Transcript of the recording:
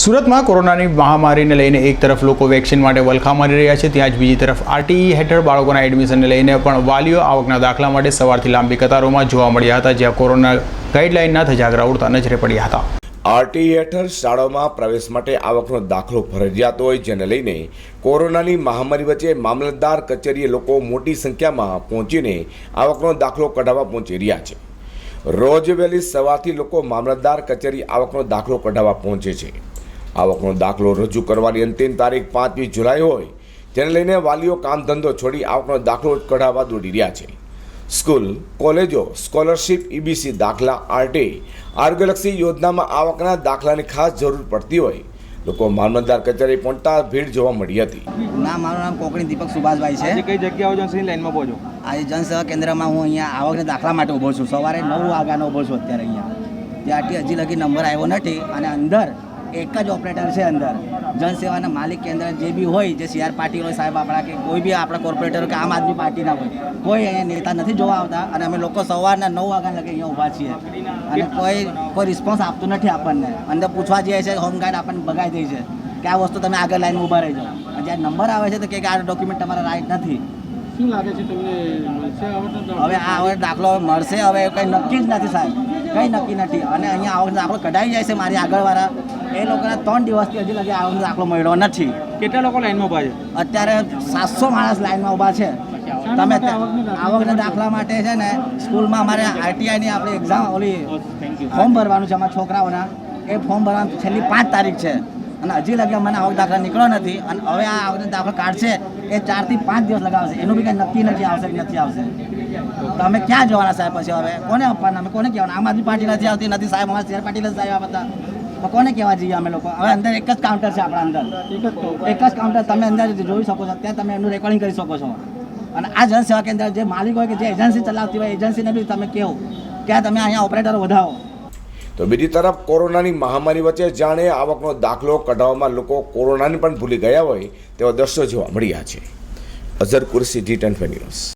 સુરતમાં કોરોનાની મહામારીને લઈને એક તરફ લોકો વેક્સિન માટે વલખા મારી રહ્યા છે, ત્યાં જ બીજી તરફ આરટીઈ હેઠળ બાળકોના એડમિશનને લઈને પણ વાલીઓ આવકના દાખલા માટે સવારથી લાંબી કતારોમાં જોવા મળ્યા હતા, જ્યાં કોરોના ગાઈડલાઇનના ધજાગરા ઉડતા નજરે પડ્યા હતા. આરટી હેઠળ શાળાઓમાં પ્રવેશ માટે આવકનો દાખલો ફરજિયાત હોય, જેને લઈને કોરોનાની મહામારી વચ્ચે મામલતદાર કચેરીએ લોકો મોટી સંખ્યામાં પહોંચીને આવકનો દાખલો કઢાવવા પહોંચી રહ્યા છે. રોજ વહેલી સવારથી લોકો મામલતદાર કચેરી આવકનો દાખલો કઢાવવા પહોંચે છે. આવકનો દાખલો રજૂ કરવાની અંતિમ તારીખ પાંચમી જુલાઈ હોય તેને લઈને વાલીઓ કામ ધંધો છોડી આવકનો દાખલો કઢાવવા દોડી રહ્યા છે. સ્કૂલ કોલેજો સ્કોલરશિપ ઈબીસી દાખલા આરટી આરોગ્યલક્ષી યોજનામાં આવકના દાખલાની ખાસ જરૂર પડતી હોય લોકો મામલતદાર કચેરી પહોંચતા ભીડ જોવા મળી હતી. ના મારું નામ કોકણી દીપક સુભાષભાઈ આજે છે કઈ જગ્યાઓ જશે લાઈનમાં પહોંચો આજે જનસેવા કેન્દ્રમાં હું અહીંયા આવકના દાખલા માટે ઊભો છું. સવારે નવ વાગ્યાનો ઊભો છું અત્યારે અહીંયા. ત્યાંથી હજી લગી નંબર આવ્યો નથી અને અંદર એક જ ઓપરેટર છે અંદર. જનસેવાના માલિક કેન્દ્ર જે બી હોય જે સીઆર પાટીલ હોય સાહેબ આપણા કે કોઈ બી આપણા કોર્પોરેટર કે આમ આદમી પાર્ટીના હોય કોઈ અહીંયા નેતા નથી જોવા આવતા અને અમે લોકો સવારના નવ વાગ્યા લગે અહીંયા ઊભા છીએ. અને કોઈ કોઈ રિસ્પોન્સ આપતું નથી આપણને. અંદર પૂછવા જઈએ છે હોમગાર્ડ આપણને ભગાઈ દે છે. કે આ વસ્તુ તમે આગળ લાઈન ઊભા રહેજો. અને જ્યારે નંબર આવે છે તો કે આ ડોક્યુમેન્ટ તમારા રાઈટ નથી. શું લાગે છે તમને? હવે આ હવે દાખલો મળશે હવે કંઈ નક્કી જ નથી સાહેબ. કંઈ નક્કી નથી. અને અહીંયા આવક દાખલો કઢાઈ જાય છે મારી આગળવાળા. એ લોકોને ત્રણ દિવસથી હજી લગી આવકનો દાખલો મળ્યો નથી. કેટલા લોકો લાઈનમાં ઊભા છે? અત્યારે સાતસો માણસ લાઈનમાં ઊભા છે. તમે આવકના દાખલા માટે છે ને સ્કૂલમાં અમારે આરટીઆઈની આપણે એક્ઝામ ઓલી ફોર્મ ભરવાનું છે અમારા છોકરાઓના. એ ફોર્મ ભરવાનું છેલ્લી પાંચ તારીખ છે. અને હજી લગી મને આવક દાખલા નીકળ્યો નથી. અને હવે આ આવક દાખલો કાઢશે એ ચારથી પાંચ દિવસ લગાવશે. એનું બી કંઈ નક્કી નથી આવશે કે નથી આવશે. તો અમે ક્યાં જવાના સાહેબ પછી હવે? કોને આપવાના? અમે કોને કહેવાના? આમ આદમી પાર્ટી નથી આવતી નથી સાહેબ અમારા શેર પાર્ટી જ સાહેબ બધા. તો કોને કહેવા જઈએ અમે લોકો? હવે અંદર એક જ કાઉન્ટર છે આપણા અંદર. એક જ કાઉન્ટર તમે અંદર જોઈ શકો છો. ત્યાં તમે એનું રેકોર્ડિંગ કરી શકો છો. અને આ જનસેવા કેન્દ્ર જે માલિક હોય કે જે એજન્સી ચલાવતી હોય એજન્સીને બી તમે કહો. કે આ તમે અહીંયા ઓપરેટર વધાવો. તો બીજી તરફ કોરોનાની મહામારી વચ્ચે જાણે આવકનો દાખલો કઢાવવામાં લોકો કોરોનાને પણ ભૂલી ગયા હોય તેવા દ્રશ્યો જોવા મળ્યા છે. Azhar Kursi G ten news.